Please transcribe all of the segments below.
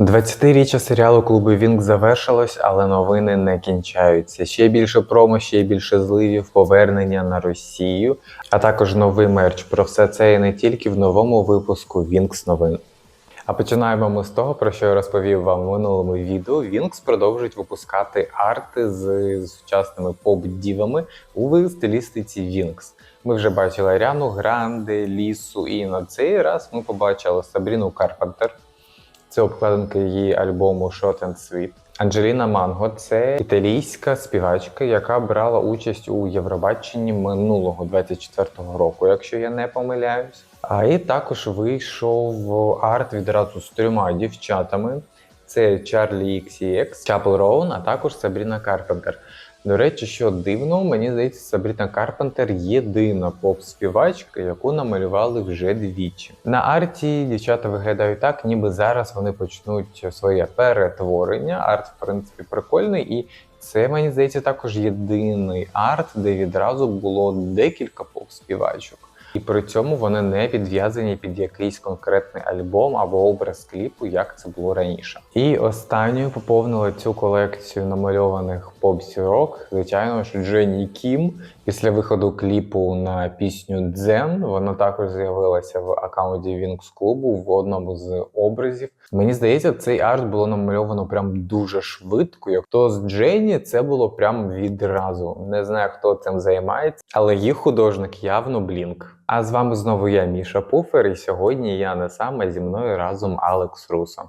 20-річчя серіалу клуби Вінк завершилось, але новини не кінчаються. Ще більше промо, ще більше зливів, повернення на Росію, а також новий мерч. Про все це і не тільки в новому випуску Вінкс новин. А починаємо ми з того, про що я розповів вам в минулому відео. Вінкс продовжують випускати арти з сучасними поп-дівами у стилістиці Вінкс. Ми вже бачили Аріану Гранде, Лісу, і на цей раз ми побачили Сабріну Карпентер. Це обкладинка її альбому «Shot and Sweet. Анджеліна Манго це італійська співачка, яка брала участь у Євробаченні минулого 24-го року, якщо я не помиляюсь. А і також вийшов арт відразу з трьома дівчатами: це Чарлі XCX, Чапл Роун, а також Сабріна Карпентер. До речі, що дивно, мені здається, Сабріна Карпентер єдина поп-співачка, яку намалювали вже двічі. На арті дівчата виглядають так, ніби зараз вони почнуть своє перетворення. Арт, в принципі, прикольний, і це мені здається також єдиний арт, де відразу було декілька поп-співачок. І при цьому вони не підв'язані під якийсь конкретний альбом або образ кліпу, як це було раніше. І останньою поповнили цю колекцію намальованих поп-зірок, звичайно ж, Дженні Кім. Після виходу кліпу на пісню Дзен вона також з'явилася в аккаунті Вінкс клубу в одному з образів. Мені здається, цей арт було намальовано прям дуже швидко. Як то з Дженні це було прям відразу. Не знаю, хто цим займається, але їх художник явно Блінк. А з вами знову я, Міша Пуфер, і сьогодні я не сам, а зі мною разом Алекс Русо.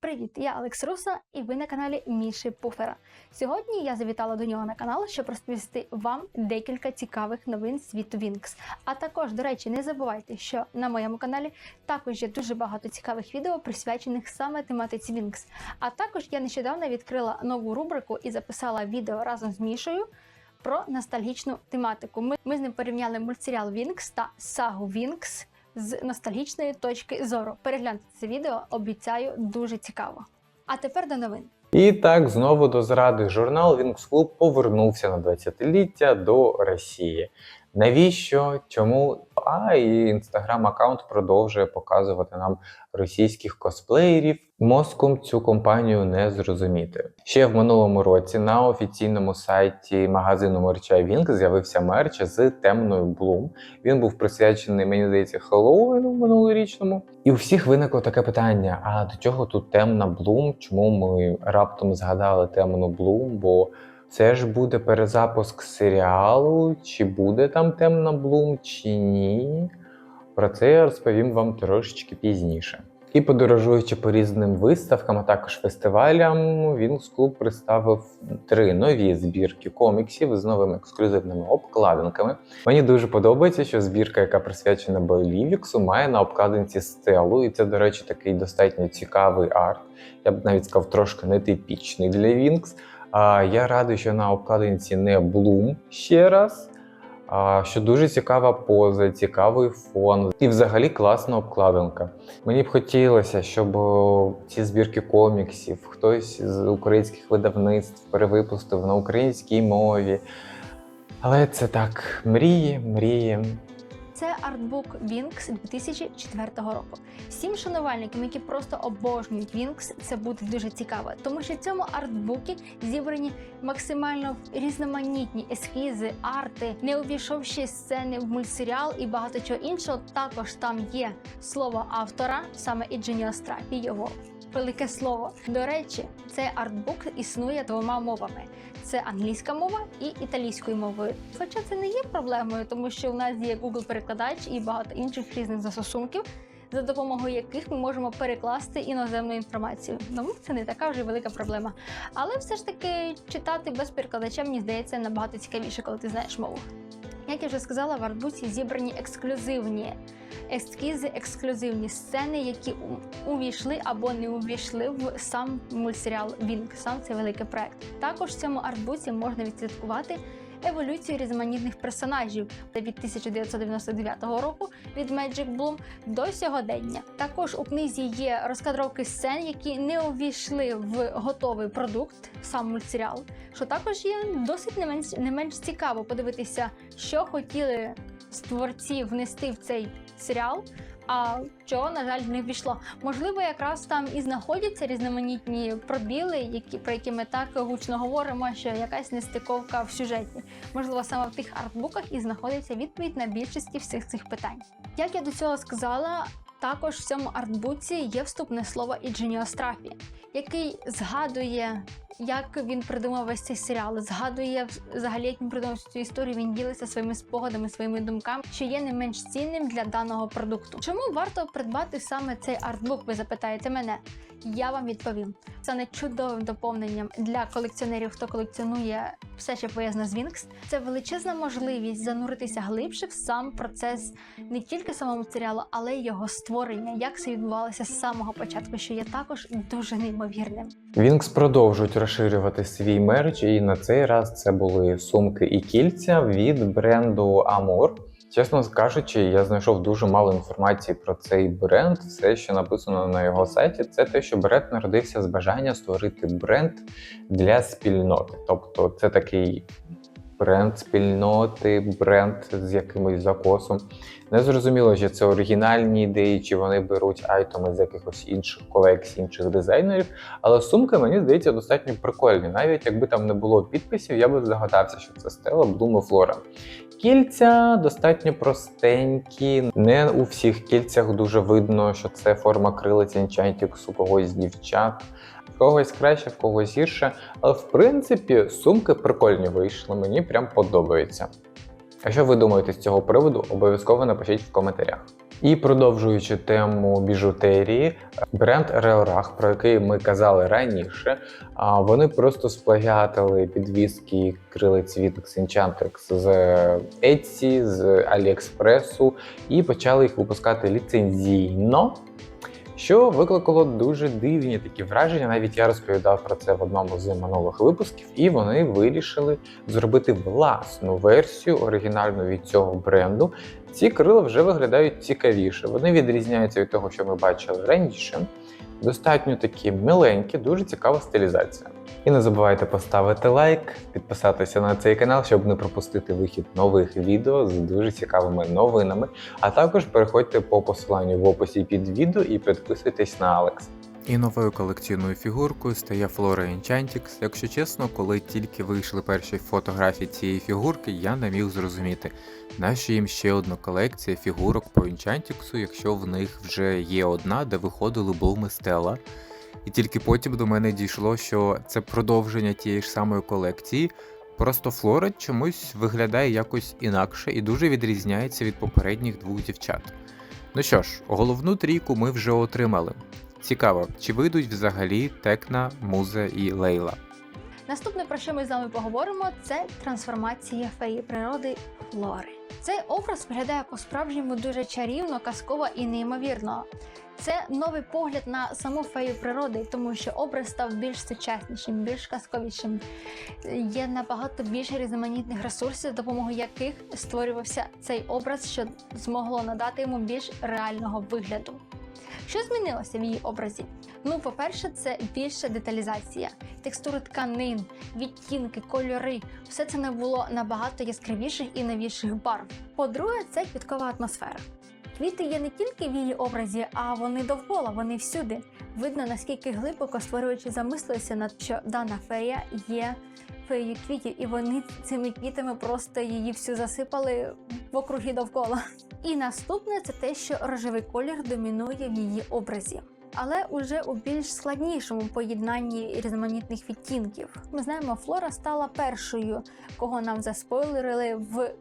Привіт, я Алекс Руса, і ви на каналі Міші Пуфера. Сьогодні я завітала до нього на канал, щоб розповісти вам декілька цікавих новин світу Вінкс. А також, до речі, не забувайте, що на моєму каналі також є дуже багато цікавих відео, присвячених саме тематиці Вінкс. А також я нещодавно відкрила нову рубрику і записала відео разом з Мішою. Про ностальгічну тематику. Ми, ми з ним порівняли мультсеріал Вінкс та сагу Вінкс з ностальгічної точки зору. Перегляньте це відео, обіцяю, дуже цікаво. А тепер до новин. І так знову до зради журнал Вінкс Клуб повернувся на 20-ліття до Росії. Навіщо? Чому? А і інстаграм-аккаунт продовжує показувати нам російських косплеєрів. Мозком цю компанію не зрозуміти. Ще в минулому році на офіційному сайті магазину мерча Вінк з'явився мерч з темною Блум. Він був присвячений, мені здається, Хеллоуіну минулорічному. І у всіх виникло таке питання: а до чого тут темна Блум? Чому ми раптом згадали темну Блум? Бо це ж буде перезапуск серіалу, чи буде там темна Блум, чи ні. Про це я розповім вам трошечки пізніше. І подорожуючи по різним виставкам, а також фестивалям, Вінкс Клуб представив три нові збірки коміксів з новими ексклюзивними обкладинками. Мені дуже подобається, що збірка, яка присвячена Бойлівіксу, має на обкладинці стелу, і це, до речі, такий достатньо цікавий арт. Я б навіть сказав, трошки нетипічний для Вінкс. Я радий, що на обкладинці не Блум ще раз. Що дуже цікава поза, цікавий фон і взагалі класна обкладинка. Мені б хотілося, щоб ці збірки коміксів хтось з українських видавництв перевипустив на українській мові. Але це так, мрії, мрії. Це артбук Вінкс 2004 року. Всім шанувальникам, які просто обожнюють Вінкс, це буде дуже цікаво, тому що в цьому артбукі зібрані максимально різноманітні ескізи, арти, не увійшовши сцени в мультсеріал і багато чого іншого. Також там є слово автора, саме Ідженіо Страпі, його велике слово. До речі, цей артбук існує двома мовами: це англійська мова і італійською мовою. Хоча це не є проблемою, тому що у нас є Google перекладач і багато інших різних застосунків. За допомогою яких ми можемо перекласти іноземну інформацію. Ну, це не така вже велика проблема. Але все ж таки читати без перекладача, мені здається, набагато цікавіше, коли ти знаєш мову. Як я вже сказала, в артбуці зібрані ексклюзивні ескізи, ексклюзивні сцени, які увійшли або не увійшли в сам мультсеріал Вінк, сам цей великий проект. Також в цьому артбуці можна відслідкувати еволюцію різноманітних персонажів від 1999 року від Magic Bloom до сьогодення. Також у книзі є розкадровки сцен, які не увійшли в готовий продукт, сам мультсеріал, що також є досить не менш, не менш цікаво подивитися, що хотіли творці внести в цей серіал. А чого, на жаль, не війшло. Можливо, якраз там і знаходяться різноманітні пробіли, які про які ми так гучно говоримо, що якась нестиковка в сюжеті. Можливо, саме в тих артбуках і знаходиться відповідь на більшості всіх цих питань. Як я до цього сказала, також в цьому артбуці є вступне слово Ідженіострафі, який згадує, як він придумав весь цей серіал, згадує взагалі, як він придумав цю історію. Він ділиться своїми спогадами, своїми думками, що є не менш цінним для даного продукту. Чому варто придбати саме цей артбук? Ви запитаєте мене? Я вам відповім. Це не чудовим доповненням для колекціонерів, хто колекціонує все, що пов'язано з Вінкс. Це величезна можливість зануритися глибше в сам процес не тільки самого серіалу, але й його створення, як це відбувалося з самого початку, що є також дуже неймовірним. Вінкс продовжують розширювати свій мерч, і на цей раз це були сумки і кільця від бренду Amor. Чесно кажучи, я знайшов дуже мало інформації про цей бренд. Все, що написано на його сайті, це те, що бренд народився з бажання створити бренд для спільноти. Тобто, це такий бренд спільноти, бренд з якимось закосом. Не зрозуміло, чи це оригінальні ідеї, чи вони беруть айтеми з якихось інших колекцій, інших дизайнерів. Але сумки мені здається достатньо прикольні. Навіть якби там не було підписів, я би здогадався, що це стела Блумо Флора. Кільця достатньо простенькі. Не у всіх кільцях дуже видно, що це форма крилиць Enchantrix у когось з дівчат. Когось краще, в когось гірше. Але в принципі сумки прикольні вийшли. Мені прям подобається. А що ви думаєте з цього приводу? Обов'язково напишіть в коментарях. І продовжуючи тему біжутерії, бренд Релрах, про який ми казали раніше, вони просто сплагіатили підвіски крилиць від Enchantrix з Etsy, з AliExpress і почали їх випускати ліцензійно. Що викликало дуже дивні такі враження. Навіть я розповідав про це в одному з минулих випусків, і вони вирішили зробити власну версію оригінальну від цього бренду. Ці крила вже виглядають цікавіше. Вони відрізняються від того, що ми бачили раніше. Достатньо такі миленькі, дуже цікава стилізація. І не забувайте поставити лайк, підписатися на цей канал, щоб не пропустити вихід нових відео з дуже цікавими новинами. А також переходьте по посиланню в описі під відео і підписуйтесь на Алекс. І новою колекційною фігуркою стає Flora Enchantix. Якщо чесно, коли тільки вийшли перші фотографії цієї фігурки, я не міг зрозуміти, нащо їм ще одна колекція фігурок по Enchantix, якщо в них вже є одна, де виходили і Stella. І тільки потім до мене дійшло, що це продовження тієї ж самої колекції. Просто Флора чомусь виглядає якось інакше і дуже відрізняється від попередніх двох дівчат. Ну що ж, головну трійку ми вже отримали. Цікаво, чи вийдуть взагалі Текна, Муза і Лейла. Наступне, про що ми з вами поговоримо, це трансформація феї природи Флори. Цей образ виглядає по-справжньому дуже чарівно, казково і неймовірно. Це новий погляд на саму фею природи, тому що образ став більш сучаснішим, більш казковішим. Є набагато більше різноманітних ресурсів, за допомогою яких створювався цей образ, що змогло надати йому більш реального вигляду. Що змінилося в її образі? Ну, по-перше, це більша деталізація, текстури тканин, відтінки, кольори. Все це не було набагато яскравіших і новіших барв. По-друге, це квіткова атмосфера. Квіти є не тільки в її образі, а вони довкола, вони всюди. Видно, наскільки глибоко створюючи замислилися над що дана фея є феєю квітів, і вони цими квітами просто її всю засипали в округи довкола. І наступне це те, що рожевий колір домінує в її образі. Але уже у більш складнішому поєднанні різноманітних відтінків. Ми знаємо, Флора стала першою, кого нам заспойлерили в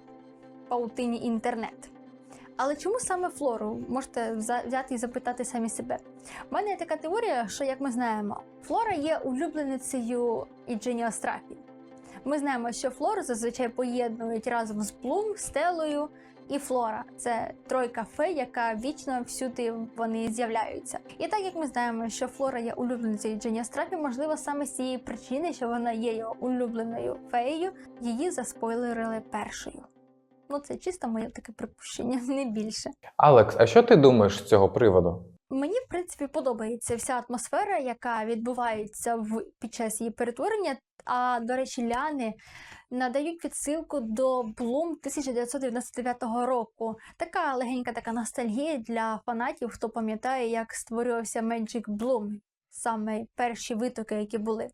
паутині інтернет. Але чому саме Флору? Можете взяти і запитати самі себе. У мене є така теорія, що як ми знаємо, Флора є улюбленицею Ідженіо Страфі. Ми знаємо, що Флору зазвичай поєднують разом з Блум, Стелою і Флора. Це тройка фей, яка вічно всюди вони з'являються. І так як ми знаємо, що Флора є улюбленицею Джені Страфі, можливо, саме з цієї причини, що вона є його улюбленою феєю, її заспойлерили першою. Ну, це чисто моє таке припущення, не більше. Алекс, а що ти думаєш з цього приводу? Мені, в принципі, подобається вся атмосфера, яка відбувається в, під час її перетворення. А до речі, ляни надають відсилку до Bloom 1999 року. Така легенька така ностальгія для фанатів, хто пам'ятає, як створювався Magic Bloom, саме перші витоки, які були.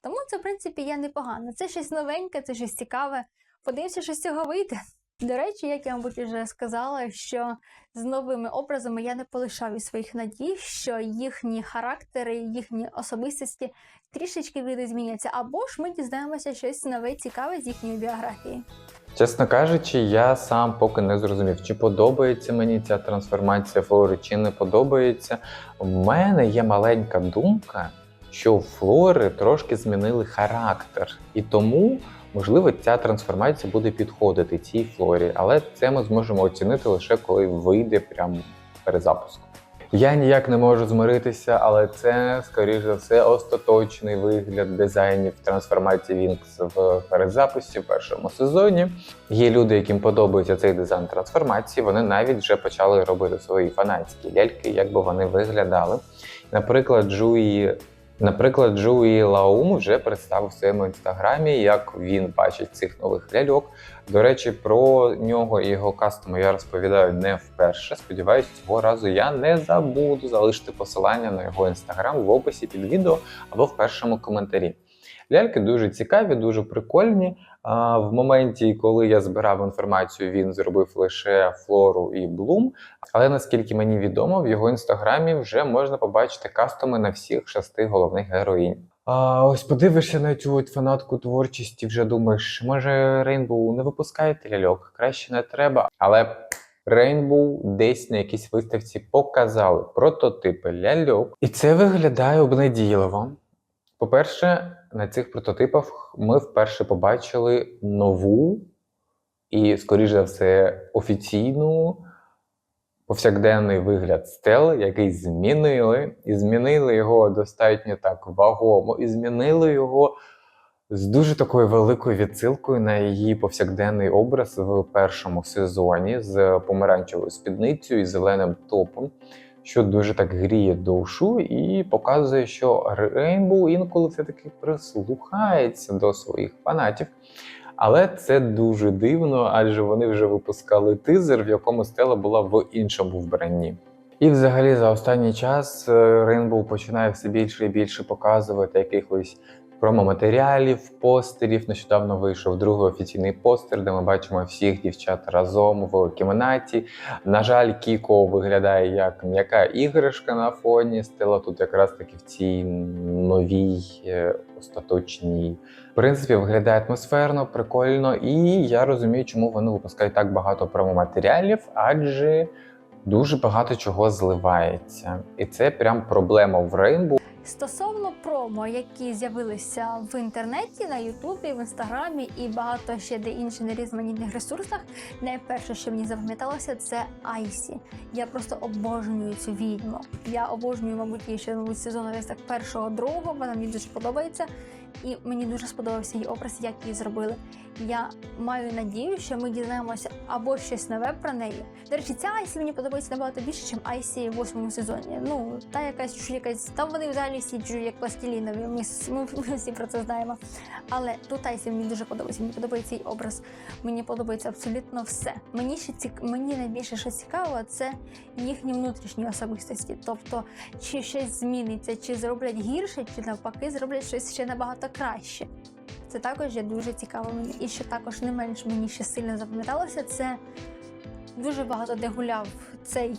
Тому це, в принципі, є непогано. Це щось новеньке, це щось цікаве. Подивимося, що з цього вийде. До речі, як я, мабуть, вже сказала, що з новими образами я не полишав із своїх надій, що їхні характери, їхні особистості трішечки видозміняться, або ж ми дізнаємося щось нове, цікаве з їхньої біографії. Чесно кажучи, я сам поки не зрозумів, чи подобається мені ця трансформація флори, чи не подобається. У мене є маленька думка, що флори трошки змінили характер, і тому, можливо, ця трансформація буде підходити цій флорі, але це ми зможемо оцінити лише коли вийде прямо перезапуск. Я ніяк не можу змиритися, але це, скоріш за все, остаточний вигляд дизайнів трансформації Вінкс в перезапусті в першому сезоні. Є люди, яким подобається цей дизайн трансформації. Вони навіть вже почали робити свої фанатські ляльки, як би вони виглядали. Наприклад, Джуї. Наприклад, Джуї Лаум вже представив в своєму інстаграмі, як він бачить цих нових ляльок. До речі, про нього і його кастому я розповідаю не вперше. Сподіваюсь, цього разу я не забуду залишити посилання на його інстаграм в описі під відео або в першому коментарі. Ляльки дуже цікаві, дуже прикольні. А, в моменті, коли я збирав інформацію, він зробив лише флору і блум. Але наскільки мені відомо, в його інстаграмі вже можна побачити кастоми на всіх шести головних героїнь. А ось подивишся на цю фанатку творчості, вже думаєш, може Рейнбоу не випускаєте ляльок, краще не треба. Але Рейнбоу десь на якійсь виставці показали прототипи ляльок, і це виглядає обнадійливо. По-перше, на цих прототипах ми вперше побачили нову і, скоріш за все, офіційну повсякденний вигляд стел, який змінили, і змінили його достатньо так вагомо, і змінили його з дуже такою великою відсилкою на її повсякденний образ в першому сезоні з помаранчевою спідницею і зеленим топом, що дуже так гріє душу і показує, що Рейнбоу інколи все-таки прислухається до своїх фанатів. Але це дуже дивно, адже вони вже випускали тизер, в якому стела була в іншому вбранні. І взагалі за останній час е, Rainbow починає все більше і більше показувати якихось промо-матеріалів, постерів. Нещодавно вийшов другий офіційний постер, де ми бачимо всіх дівчат разом в кімнаті. На жаль, Кіко виглядає як м'яка іграшка на фоні. Стела тут якраз таки в цій новій е, остаточній. В принципі, виглядає атмосферно, прикольно, і я розумію, чому вони випускають так багато промо-матеріалів, адже дуже багато чого зливається. І це прям проблема в Rainbow. Стосовно промо, які з'явилися в інтернеті, на Ютубі, в інстаграмі і багато ще де інших на різноманітних ресурсах, найперше, що мені запам'яталося, це Айсі. Я просто обожнюю цю відьму. Я обожнюю, мабуть, її ще мабуть, сезону десь так першого, другого. Вона мені дуже подобається. І мені дуже сподобався її образ, як її зробили. Я маю надію, що ми дізнаємося або щось нове про неї. До речі, ця Айсі мені подобається набагато більше, ніж Айсі в восьмому сезоні. Ну, та якась чуть якась. Там вони взагалі всі чуть як пластилінові. Ми, ми, ми всі про це знаємо. Але тут Айсі мені дуже подобається. Мені подобається її образ. Мені подобається абсолютно все. Мені ще цік... мені найбільше що цікаво, це їхні внутрішні особистості. Тобто, чи щось зміниться, чи зроблять гірше, чи навпаки зроблять щось ще набагато краще. Це також є дуже цікаво мені. І що також не менш мені ще сильно запам'яталося, це дуже багато де гуляв цей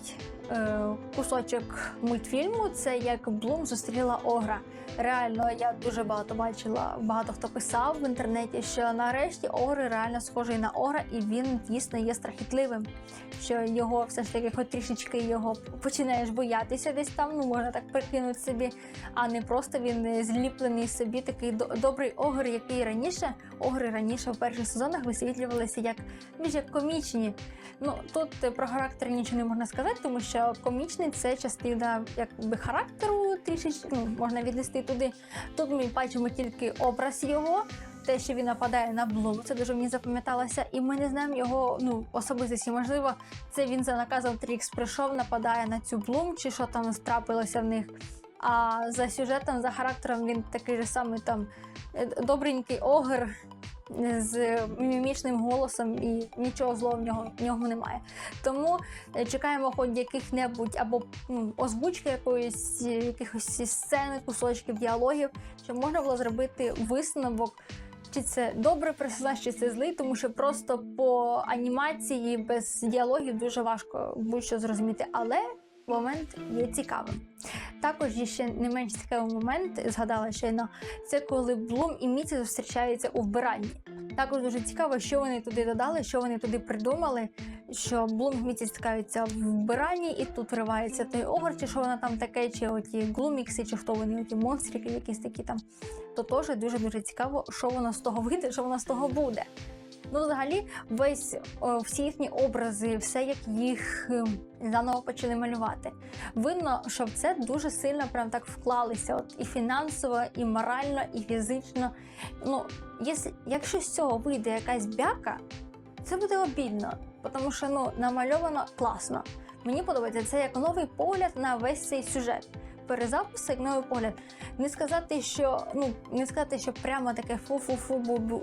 кусочок мультфільму. Це як Блум зустріла Огра. Реально, я дуже багато бачила, багато хто писав в інтернеті, що нарешті Огри реально схожий на Огра, і він дійсно є страхітливим. Що його все ж таки, хоч трішечки його починаєш боятися десь там, ну можна так прикинути собі, а не просто він е, зліплений собі такий добрий огр, який раніше огри раніше в перших сезонах висвітлювалися як більш як комічні. Ну тут е, про характер нічого не можна сказати, тому що комічний це частина якби характеру трішечки, ну можна віднести туди. Тут ми бачимо тільки образ його. те, що він нападає на Блум, це дуже мені запам'яталося, і ми не знаємо його ну особистості. Можливо, це він за наказом Трікс прийшов, нападає на цю Блум, чи що там трапилося в них. А за сюжетом, за характером він такий же самий там е, добренький огр з мімічним голосом, і нічого злого в нього, в нього немає. Тому е, чекаємо хоч яких-небудь або ну, озвучки якоїсь е, якихось сцени, кусочків, діалогів, щоб можна було зробити висновок. Чи це добрий персонаж, чи це злий, тому що просто по анімації без діалогів дуже важко будь-що зрозуміти. Але момент є цікавим. Також є ще не менш цікавий момент, згадала щойно, це коли Блум і Міці зустрічаються у вбиранні. Також дуже цікаво, що вони туди додали, що вони туди придумали. Що Блум і Міці стикаються в вбиранні, і тут вривається той огор, чи що вона там таке, чи оті глумікси, чи хто вони, оті монстрики, якісь такі там. То теж дуже дуже цікаво, що воно з того вийде, що воно з того буде. Ну, взагалі, весь о, всі їхні образи, все як їх ем, заново почали малювати. Видно, що в це дуже сильно прям так вклалися, от і фінансово, і морально, і фізично. Ну, якщо з цього вийде якась бяка, це буде обідно, тому що ну намальовано класно. Мені подобається це як новий погляд на весь цей сюжет. Перезапуск як новий погляд. Не сказати, що ну не сказати, що прямо таке фу-фу-фу,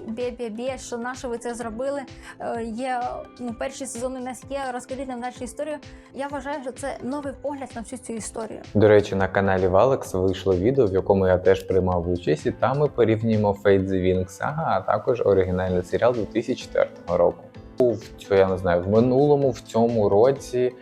бє-бє-бє, що на що ви це зробили. Е, є ну, перші сезони у нас є, розкажіть нам нашу історію. Я вважаю, що це новий погляд на всю цю історію. До речі, на каналі Валекс вийшло відео, в якому я теж приймав участь, і там ми порівнюємо Fate the Wings Saga, а також оригінальний серіал 2004 року. В я не знаю, в минулому, в цьому році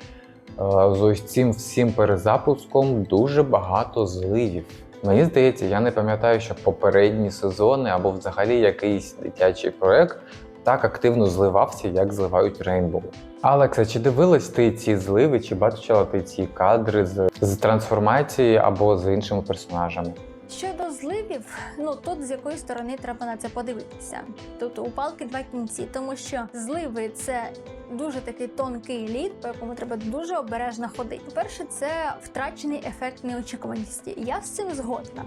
з ось цим всім перезапуском дуже багато зливів. Мені здається, я не пам'ятаю, що попередні сезони або взагалі якийсь дитячий проект так активно зливався, як зливають Рейнбоу. Алекса, чи дивилась ти ці зливи, чи бачила ти ці кадри з, з трансформації або з іншими персонажами? Щодо ну тут з якої сторони треба на це подивитися. Тут у палки два кінці, тому що зливи це дуже такий тонкий лід, по якому треба дуже обережно ходити. По-перше, це втрачений ефект неочікуваності. Я з цим згодна.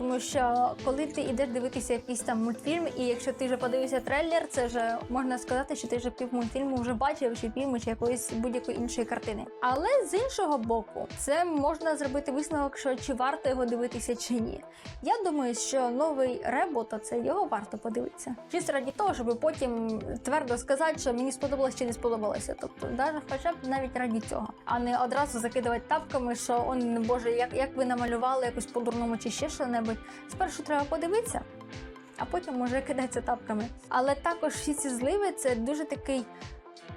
Тому що коли ти йдеш дивитися якийсь там мультфільм, і якщо ти вже подивився трейлер, це вже можна сказати, що ти вже пів мультфільму вже бачив, чи фільму, чи якоїсь будь-якої іншої картини. Але з іншого боку, це можна зробити висновок, що чи варто його дивитися, чи ні. Я думаю, що новий ребо, то це його варто подивитися. Чисто раді того, щоб потім твердо сказати, що мені сподобалось чи не сподобалося. Тобто, навіть хоча б навіть раді цього, а не одразу закидувати тапками, що он боже, як, як ви намалювали якось по-дурному чи ще що-небудь. Спершу треба подивитися, а потім може кидатися тапками. Але також всі ці зливи це дуже такий.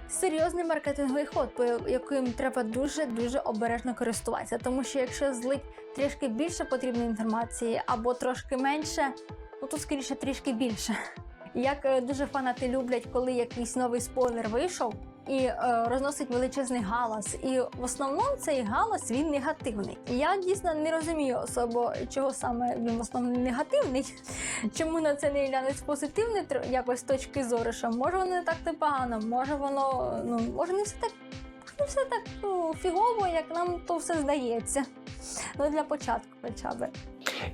Серйозний маркетинговий ход, по яким треба дуже дуже обережно користуватися. Тому що якщо злить трішки більше потрібної інформації або трошки менше, ну то скоріше трішки більше. Як е, дуже фанати люблять, коли якийсь новий спойлер вийшов і е, розносить величезний галас. І в основному цей галас він негативний. І Я дійсно не розумію особо, чого саме він в основному негативний. Чому на це не позитивної тр- якось точки зору, що може воно не так непогано, може воно ну може не все так. Не все так ну, фігово, як нам то все здається. Ну для початку, хоча б.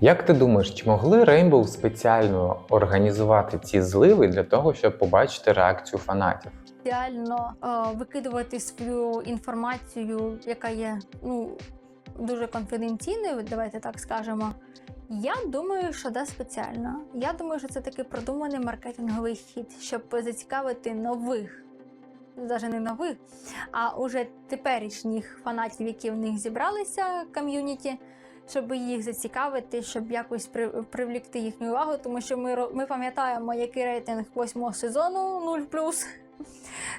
Як ти думаєш, чи могли Rainbow спеціально організувати ці зливи для того, щоб побачити реакцію фанатів? Спеціально е, викидувати свою інформацію, яка є ну дуже конфіденційною, давайте так скажемо. Я думаю, що да спеціально. Я думаю, що це такий продуманий маркетинговий хід, щоб зацікавити нових, навіть не нових, а уже теперішніх фанатів, які в них зібралися ком'юніті, щоб їх зацікавити, щоб якось при, привлікти їхню увагу, тому що ми, ми пам'ятаємо, який рейтинг восьмого сезону 0+.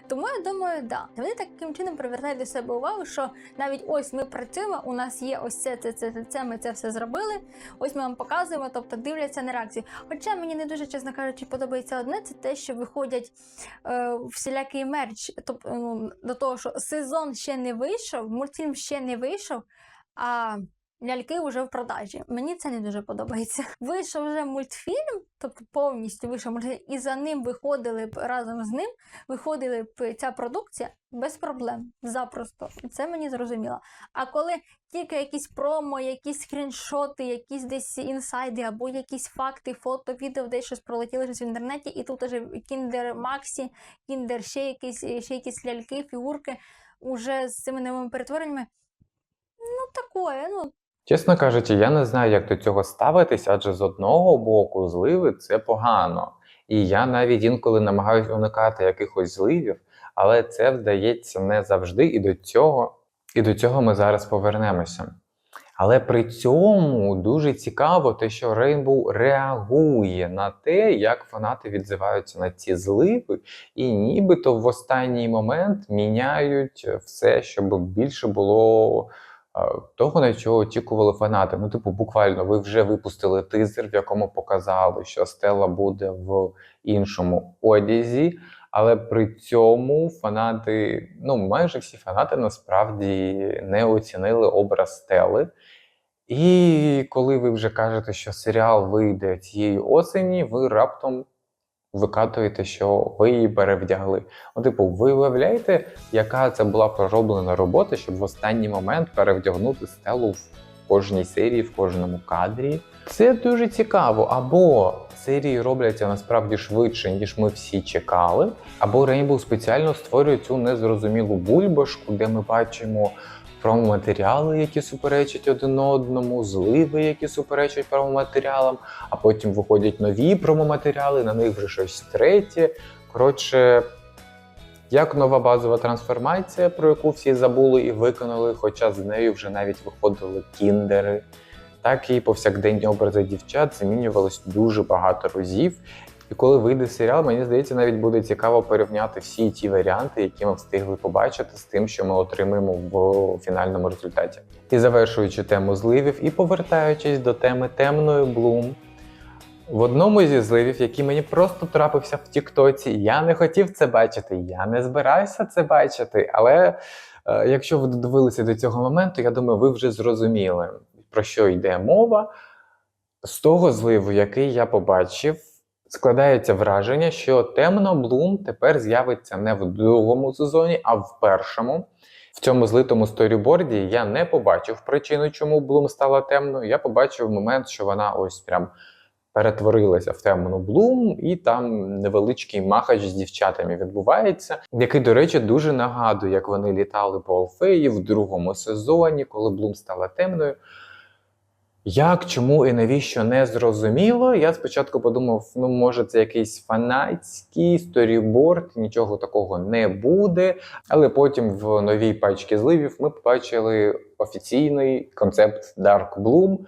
Тому я думаю, да. Вони таким чином привертають до себе увагу, що навіть ось ми працюємо, у нас є ось це, це, це, це, ми це все зробили. Ось ми вам показуємо, тобто дивляться на реакцію. Хоча мені не дуже, чесно кажучи, подобається одне, це те, що виходять е, всілякий мерч. Тобто до того, що сезон ще не вийшов, мультфільм ще не вийшов, а ляльки вже в продажі. Мені це не дуже подобається. Вийшов вже мультфільм, тобто повністю вийшов мультфільм, і за ним виходили б разом з ним, виходили б ця продукція без проблем, запросто. Це мені зрозуміло. А коли тільки якісь промо, якісь скріншоти, якісь десь інсайди, або якісь факти, фото, відео, десь щось пролетіло щось в інтернеті, і тут уже Кіндер Максі, Кіндер ще якісь, ще якісь ляльки, фігурки уже з цими новими перетвореннями. Ну, такое, ну, Чесно кажучи, я не знаю, як до цього ставитись, адже з одного боку зливи це погано. І я навіть інколи намагаюся уникати якихось зливів, але це вдається не завжди, і до цього, і до цього ми зараз повернемося. Але при цьому дуже цікаво те, що Rainbow реагує на те, як фанати відзиваються на ці зливи, і нібито в останній момент міняють все, щоб більше було того, на чого очікували фанати. Ну, типу, буквально, ви вже випустили тизер, в якому показали, що Стелла буде в іншому одязі. Але при цьому фанати, ну майже всі фанати насправді не оцінили образ Стели. І коли ви вже кажете, що серіал вийде цієї осені, ви раптом викатуєте, що ви її перевдягли. Ну, типу, ви уявляєте, яка це була пророблена робота, щоб в останній момент перевдягнути стелу в кожній серії, в кожному кадрі. Це дуже цікаво. Або серії робляться насправді швидше, ніж ми всі чекали, або Rainbow спеціально створює цю незрозумілу бульбашку, де ми бачимо промо-матеріали, які суперечать один одному, зливи, які суперечать промо-матеріалам, а потім виходять нові промо-матеріали, на них вже щось третє. Коротше, як нова базова трансформація, про яку всі забули і виконали, хоча з нею вже навіть виходили кіндери, так і повсякденні образи дівчат змінювалось дуже багато разів. І коли вийде серіал, мені здається, навіть буде цікаво порівняти всі ті варіанти, які ми встигли побачити, з тим, що ми отримаємо в фінальному результаті. І завершуючи тему зливів і повертаючись до теми темної Блум. В одному зі зливів, який мені просто трапився в Тіктоці, я не хотів це бачити, я не збирався це бачити. Але е, якщо ви додивилися до цього моменту, я думаю, ви вже зрозуміли, про що йде мова. З того зливу, який я побачив, складається враження, що темно Блум тепер з'явиться не в другому сезоні, а в першому. В цьому злитому сторіборді я не побачив причину, чому Блум стала темною. Я побачив момент, що вона ось прям перетворилася в темну Блум, і там невеличкий махач з дівчатами відбувається, який, до речі, дуже нагадує, як вони літали по Алфеї в другому сезоні, коли Блум стала темною. Як, чому і навіщо не зрозуміло. Я спочатку подумав, ну може це якийсь фанатський сторіборд, нічого такого не буде. Але потім в новій пачці зливів ми побачили офіційний концепт Dark Bloom.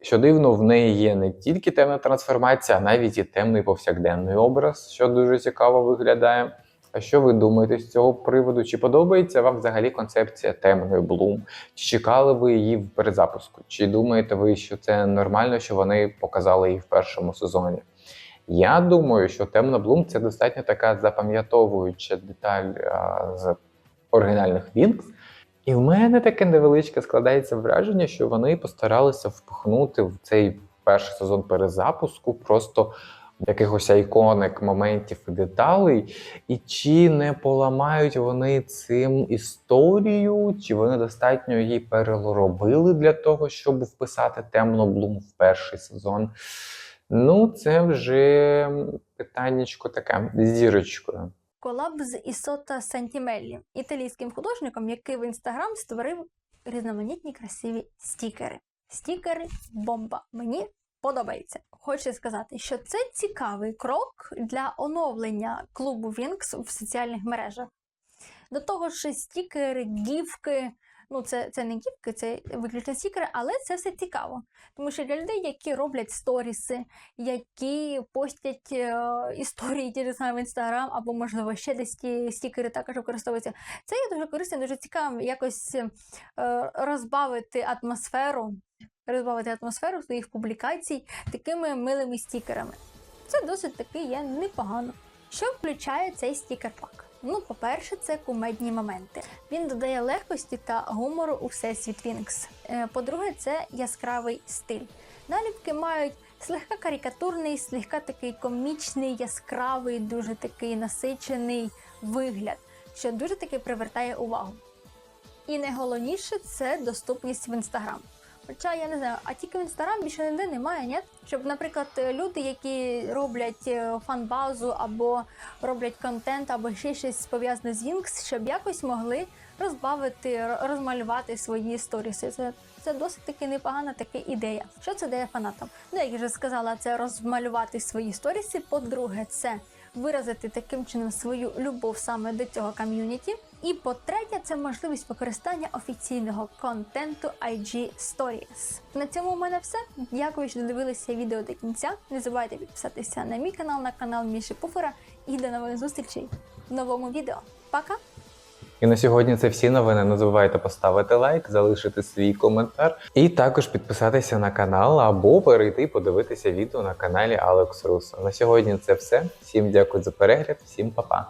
Що дивно, в неї є не тільки темна трансформація, а навіть і темний повсякденний образ, що дуже цікаво виглядає. А що ви думаєте з цього приводу? Чи подобається вам взагалі концепція темної Блум? Чи чекали ви її в перезапуску? Чи думаєте ви, що це нормально, що вони показали її в першому сезоні? Я думаю, що темна Блум це достатньо така запам'ятовуюча деталь а, з оригінальних Вінкс. І в мене таке невеличке складається враження, що вони постаралися впихнути в цей перший сезон перезапуску просто якихось айконик, моментів і деталей, і чи не поламають вони цим історію, чи вони достатньо її переробили для того, щоб вписати темну блум в перший сезон. Ну, це вже питаннячко таке зірочкою. колаб з Ісота Сантімеллі, італійським художником, який в інстаграм створив різноманітні красиві стікери. Стікери бомба. Мені подобається. Хочу сказати, що це цікавий крок для оновлення клубу Вінкс в соціальних мережах. До того ж, стікери, гівки. Ну, це, це не гівки, це виключно стікери, але це все цікаво. Тому що для людей, які роблять сторіси, які постять е, історії ті ж самі в інстаграм, або, можливо, ще десь ті стікери також використовуються. Це є дуже корисним, дуже цікавим якось е, розбавити атмосферу, розбавити атмосферу своїх публікацій такими милими стікерами. Це досить таки є непогано. Що включає цей стікер-пак? Ну, по-перше, це кумедні моменти. Він додає легкості та гумору у всесвіт Вінкс. Е, По-друге, це яскравий стиль. Наліпки мають слегка карикатурний, слегка такий комічний, яскравий, дуже такий насичений вигляд, що дуже таки привертає увагу. І найголовніше це доступність в інстаграм. Хоча я не знаю, а тільки в інстаграм більше ніде немає, ні? Щоб, наприклад, люди, які роблять е, фан-базу або роблять контент, або ще щось пов'язане з Вінкс, щоб якось могли розбавити, розмалювати свої сторіси. Це, це досить таки непогана така ідея. Що це дає фанатам? Ну, як я вже сказала, це розмалювати свої сторіси. По-друге, це виразити таким чином свою любов саме до цього ком'юніті. І по-третє, це можливість використання офіційного контенту IG Stories. На цьому у мене все. Дякую, що додивилися відео до кінця. Не забувайте підписатися на мій канал, на канал Міші Пуфера. І до нових зустрічей в новому відео. Пока! І на сьогодні це всі новини. Не забувайте поставити лайк, залишити свій коментар і також підписатися на канал або перейти подивитися відео на каналі Алекс Русо. На сьогодні це все. Всім дякую за перегляд, всім па-па.